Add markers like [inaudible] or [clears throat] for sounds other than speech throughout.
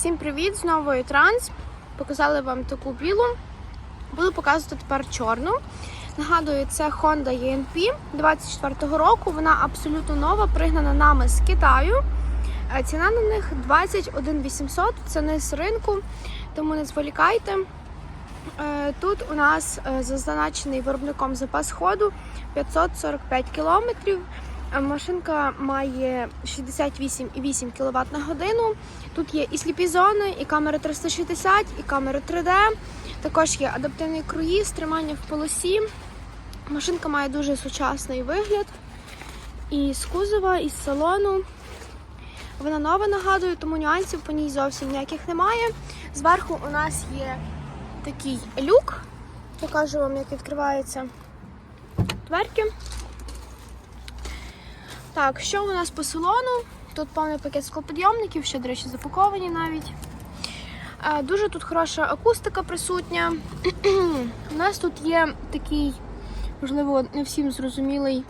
Всім привіт! З нової транс. Показали вам таку білу. Буду показувати тепер чорну. Нагадую, це Honda ENP 24-го року. Вона абсолютно нова, пригнана нами з Китаю. Е, Ціна на них 21 800, це не з ринку, тому не зволікайте. Е, Тут у нас е, зазначений виробником запас ходу 545 кілометрів. Е, Машинка має 68,8 кВт на годину. Тут є і сліпі зони, і камери 360, і камери 3D. Також є адаптивний круїз, тримання в полосі. Машинка має дуже сучасний вигляд. І з кузова, і з салону. Вона нова, нагадую, тому нюансів по ній зовсім ніяких немає. Зверху у нас є такий люк. Покажу вам, як відкриваються дверки. Так, що у нас по салону? Тут повний пакет склопідйомників, ще, до речі, запаковані навіть. Е, Дуже тут хороша акустика присутня. [clears throat] У нас тут є такий, можливо, не всім зрозумілий,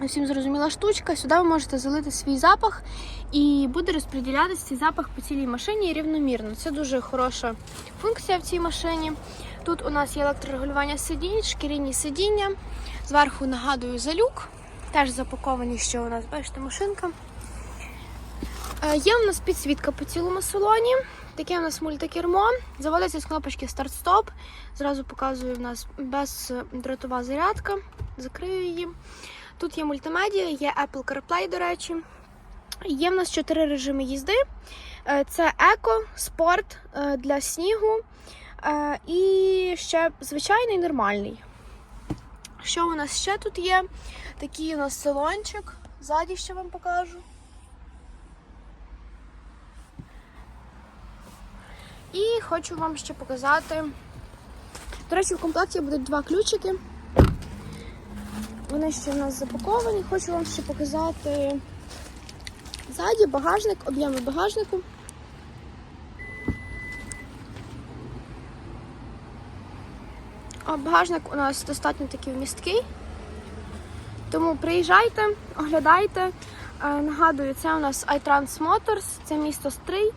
не всім зрозуміла штучка. Сюди ви можете залити свій запах і буде розподілятися цей запах по цілій машині рівномірно. Це дуже хороша функція в цій машині. Тут у нас є електрорегулювання сидінь, шкіряні сидіння. Зверху нагадую за люк. Теж запаковані, що у нас, бачите, машинка. Е, Є у нас підсвітка по цілому салоні. Таке у нас мультикермо. Заводиться з кнопочки старт-стоп. Зразу показую в нас бездротова зарядка. Закрию її. Тут є мультимедіа, є Apple CarPlay, до речі. Є в нас чотири режими їзди. Е, Це еко, спорт е, для снігу е, і ще звичайний нормальний. Що у нас ще тут є? Такий у нас салончик. Ззаді ще вам покажу. І хочу вам ще показати. До речі, в комплекті будуть два ключики. Вони ще в нас запаковані. Хочу вам ще показати ззаді багажник, об'єми багажнику. А багажник у нас достатньо такий вмісткий. Тому приїжджайте, оглядайте. Е, Нагадую, це у нас iTrans Motors, це місто Стрий.